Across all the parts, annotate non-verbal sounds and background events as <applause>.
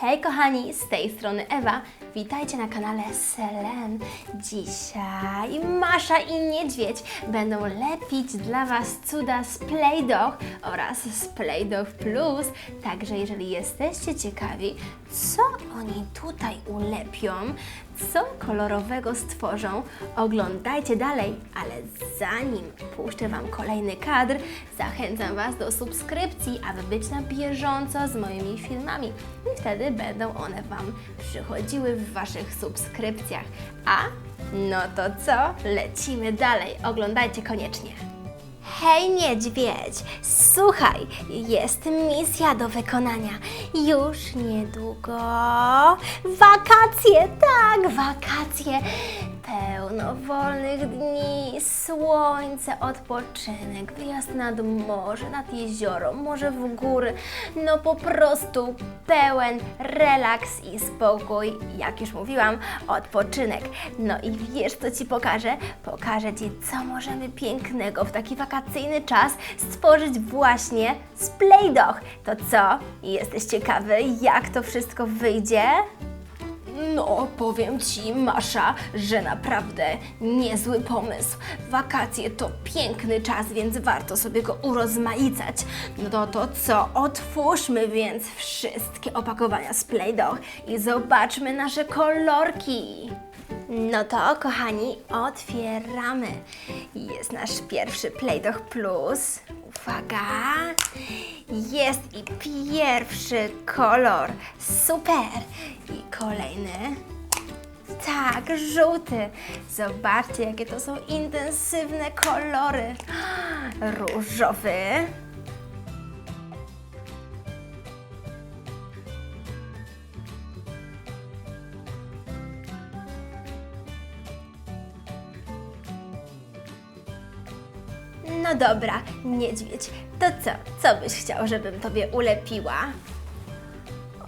Hej kochani, z tej strony Ewa. Witajcie na kanale Selen. Dzisiaj Masza i Niedźwiedź będą lepić dla Was cuda z Play-Doh oraz z Play-Doh Plus. Także jeżeli jesteście ciekawi, co oni tutaj ulepią, co kolorowego stworzą, oglądajcie dalej. Ale zanim puszczę Wam kolejny kadr, zachęcam Was do subskrypcji, aby być na bieżąco z moimi filmami. I wtedy będą one Wam przychodziły w Waszych subskrypcjach. A no to co? Lecimy dalej. Oglądajcie koniecznie. Hej niedźwiedź, słuchaj, jest misja do wykonania. Już niedługo. Wakacje, tak, wakacje. Pełno wolnych dni, słońce, odpoczynek, wyjazd nad morze, nad jezioro, może w góry. No po prostu pełen relaks i spokój. Jak już mówiłam, odpoczynek. No i wiesz, co Ci pokażę? Pokażę Ci, co możemy pięknego w taki wakacyjny czas stworzyć właśnie z Play-Doh. To co? Jesteś ciekawy, jak to wszystko wyjdzie? No, powiem Ci, Masza, że naprawdę niezły pomysł. Wakacje to piękny czas, więc warto sobie go urozmaicać. No to co? Otwórzmy więc wszystkie opakowania z Play-Doh i zobaczmy nasze kolorki. No to, kochani, otwieramy. Jest nasz pierwszy Play-Doh Plus. Uwaga! Jest i pierwszy kolor. Super! Kolejny. Tak, żółty. Zobaczcie, jakie to są intensywne kolory. <gasps> Różowy. No dobra, niedźwiedź, to co? Co byś chciał, żebym tobie ulepiła?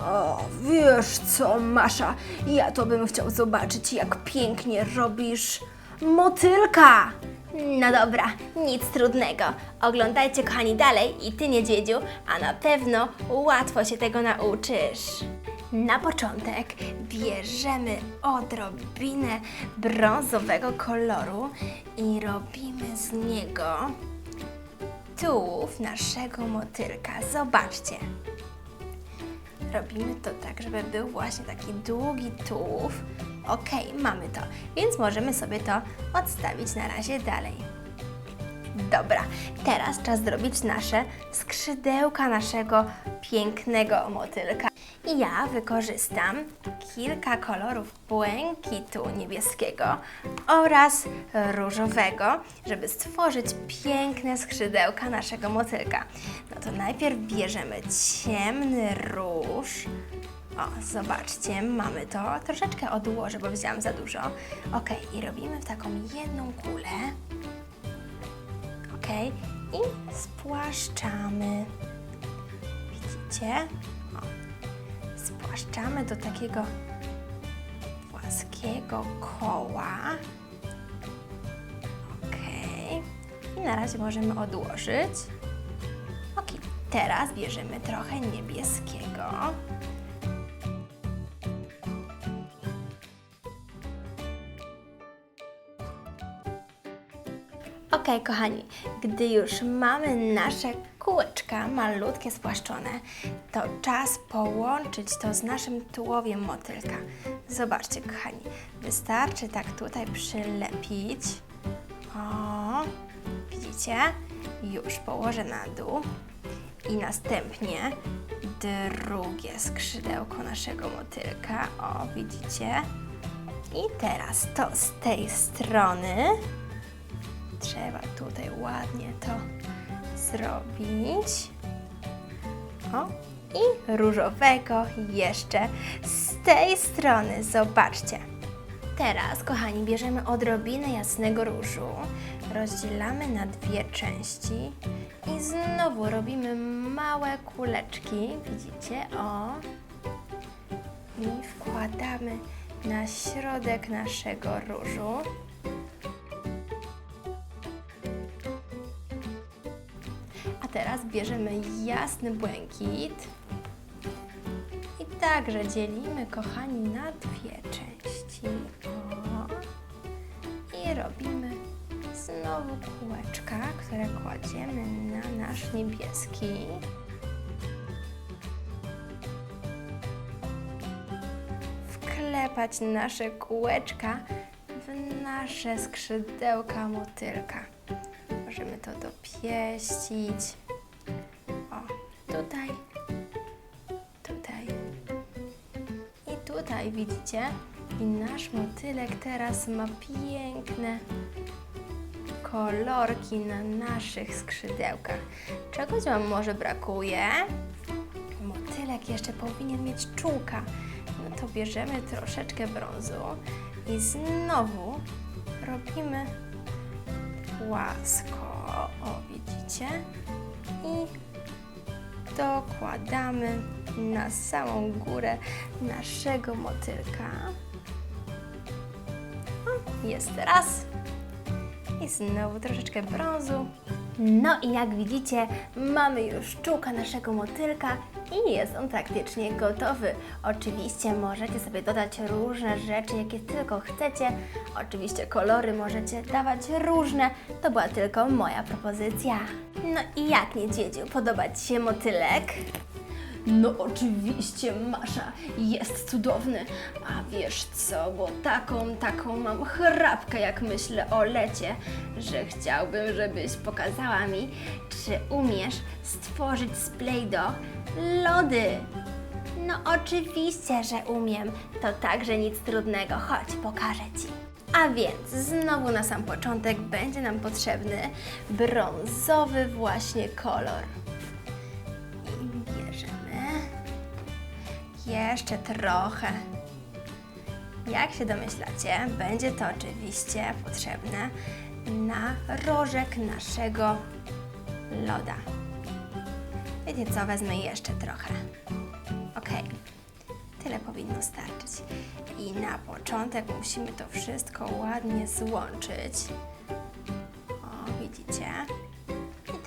O, wiesz co, Masza, ja to bym chciał zobaczyć, jak pięknie robisz motylka. No dobra, nic trudnego. Oglądajcie, kochani, dalej i ty, niedźwiedziu, a na pewno łatwo się tego nauczysz. Na początek bierzemy odrobinę brązowego koloru i robimy z niego tułów naszego motylka. Zobaczcie. Robimy to tak, żeby był właśnie taki długi tułów. Ok, mamy to, więc możemy sobie to odstawić na razie dalej. Dobra, teraz czas zrobić nasze skrzydełka naszego pięknego motylka. I ja wykorzystam kilka kolorów błękitu niebieskiego oraz różowego, żeby stworzyć piękne skrzydełka naszego motylka. No to najpierw bierzemy ciemny róż. O, zobaczcie, mamy to. Troszeczkę odłożę, bo wzięłam za dużo. Ok, i robimy w taką jedną kulę. Ok, i spłaszczamy. Widzicie? Spłaszczamy do takiego płaskiego koła. Ok, i na razie możemy odłożyć. Ok, teraz bierzemy trochę niebieskiego. Ok, kochani, gdy już mamy nasze kółeczka malutkie spłaszczone, to czas połączyć to z naszym tułowiem motylka. Zobaczcie, kochani, wystarczy tak tutaj przylepić. O, widzicie? Już położę na dół i następnie drugie skrzydełko naszego motylka. O, widzicie? I teraz to z tej strony trzeba tutaj ładnie to zrobić. O, i różowego jeszcze z tej strony. Zobaczcie. Teraz, kochani, bierzemy odrobinę jasnego różu, rozdzielamy na dwie części i znowu robimy małe kuleczki. Widzicie? O. I wkładamy na środek naszego różu. Teraz bierzemy jasny błękit i także dzielimy, kochani, na dwie części. O. I robimy znowu kółeczka, które kładziemy na nasz niebieski. Wklepać nasze kółeczka w nasze skrzydełka motylka. Możemy to dopieścić. O, tutaj, tutaj i tutaj, widzicie? I nasz motylek teraz ma piękne kolorki na naszych skrzydełkach. Czegoś Wam może brakuje? Motylek jeszcze powinien mieć czułka. No to bierzemy troszeczkę brązu i znowu robimy płasko. O, widzicie? I dokładamy na samą górę naszego motylka. O, jest raz. I znowu troszeczkę brązu. No i jak widzicie, mamy już czułka naszego motylka i jest on praktycznie gotowy. Oczywiście możecie sobie dodać różne rzeczy, jakie tylko chcecie. Oczywiście kolory możecie dawać różne. To była tylko moja propozycja. No i jak niedźwiedziu, podoba Ci się motylek? No oczywiście, Masza, jest cudowny. A wiesz co, bo taką, taką mam chrapkę, jak myślę o lecie, że chciałbym, żebyś pokazała mi, czy umiesz stworzyć z Play-Doh lody. No oczywiście, że umiem. To także nic trudnego. Chodź, pokażę Ci. A więc znowu na sam początek będzie nam potrzebny brązowy właśnie kolor. Jeszcze trochę. Jak się domyślacie, będzie to oczywiście potrzebne na rożek naszego loda. Wiecie co, wezmę jeszcze trochę. Ok, tyle powinno starczyć. I na początek musimy to wszystko ładnie złączyć. O, widzicie?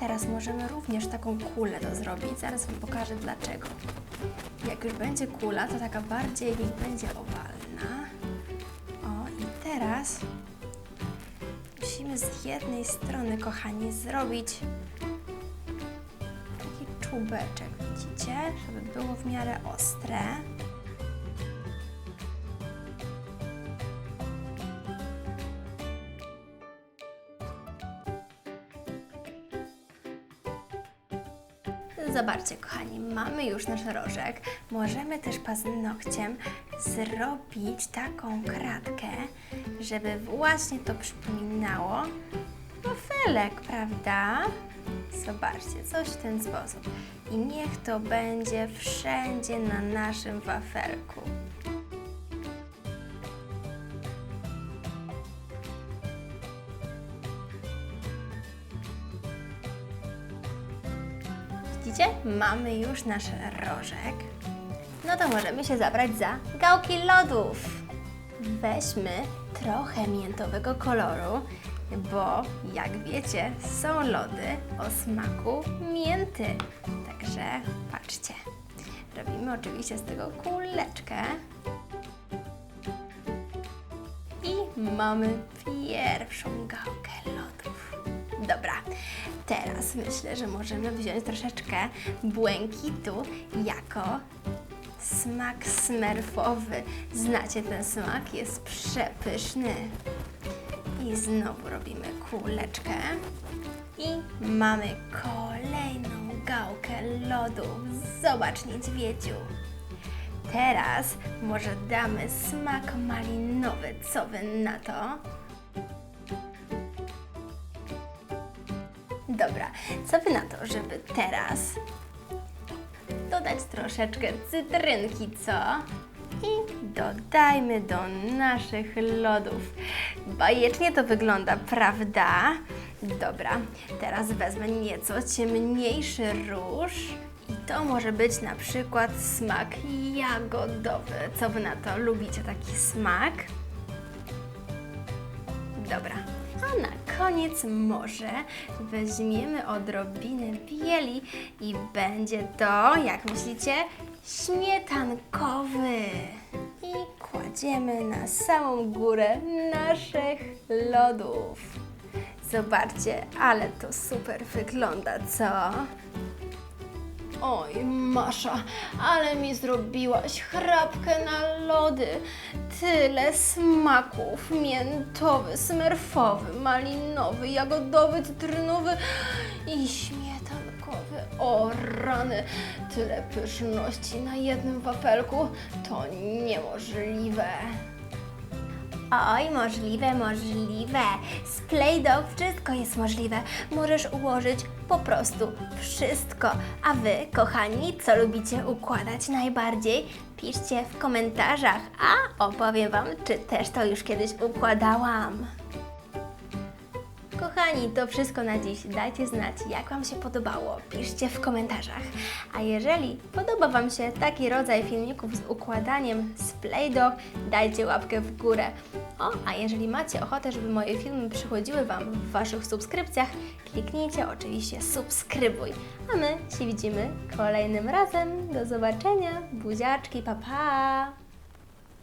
Teraz możemy również taką kulę to zrobić. Zaraz Wam pokażę dlaczego. Jak już będzie kula, to taka bardziej niech będzie owalna. O, i teraz musimy z jednej strony, kochani, zrobić taki czubeczek, widzicie? Żeby było w miarę ostre. Zobaczcie, kochani, mamy już nasz rożek. Możemy też paznokciem zrobić taką kratkę, żeby właśnie to przypominało wafelek, prawda? Zobaczcie, coś w ten sposób. I niech to będzie wszędzie na naszym wafelku. Mamy już nasz rożek. No to możemy się zabrać za gałki lodów. Weźmy trochę miętowego koloru, bo jak wiecie, są lody o smaku mięty. Także patrzcie. Robimy oczywiście z tego kuleczkę. I mamy pierwszą gałkę lodów. Dobra, teraz myślę, że możemy wziąć troszeczkę błękitu jako smak smerfowy. Znacie ten smak? Jest przepyszny. I znowu robimy kuleczkę. I mamy kolejną gałkę lodu. Zobacz, niedźwiedziu. Teraz może damy smak malinowy. Co wy na to? Co wy na to, żeby teraz dodać troszeczkę cytrynki, co? I dodajmy do naszych lodów. Bajecznie to wygląda, prawda? Dobra, teraz wezmę nieco ciemniejszy róż i to może być na przykład smak jagodowy. Co wy na to? Lubicie taki smak? Dobra. Koniec może weźmiemy odrobinę bieli i będzie to, jak myślicie, śmietankowy. I kładziemy na samą górę naszych lodów. Zobaczcie, ale to super wygląda, co? Oj, Masza, ale mi zrobiłaś chrapkę na lody. Tyle smaków. Miętowy, smerfowy, malinowy, jagodowy, cytrynowy i śmietankowy. O rany, tyle pyszności na jednym wapelku to niemożliwe. Oj, możliwe, możliwe. Z Play-Doh wszystko jest możliwe. Możesz ułożyć po prostu wszystko. A wy, kochani, co lubicie układać najbardziej? Piszcie w komentarzach, a opowiem wam, czy też to już kiedyś układałam. Kochani, to wszystko na dziś. Dajcie znać, jak Wam się podobało. Piszcie w komentarzach. A jeżeli podoba Wam się taki rodzaj filmików z układaniem z Play-Doh, dajcie łapkę w górę. O, a jeżeli macie ochotę, żeby moje filmy przychodziły Wam w Waszych subskrypcjach, kliknijcie oczywiście subskrybuj. A my się widzimy kolejnym razem. Do zobaczenia. Buziaczki, pa pa!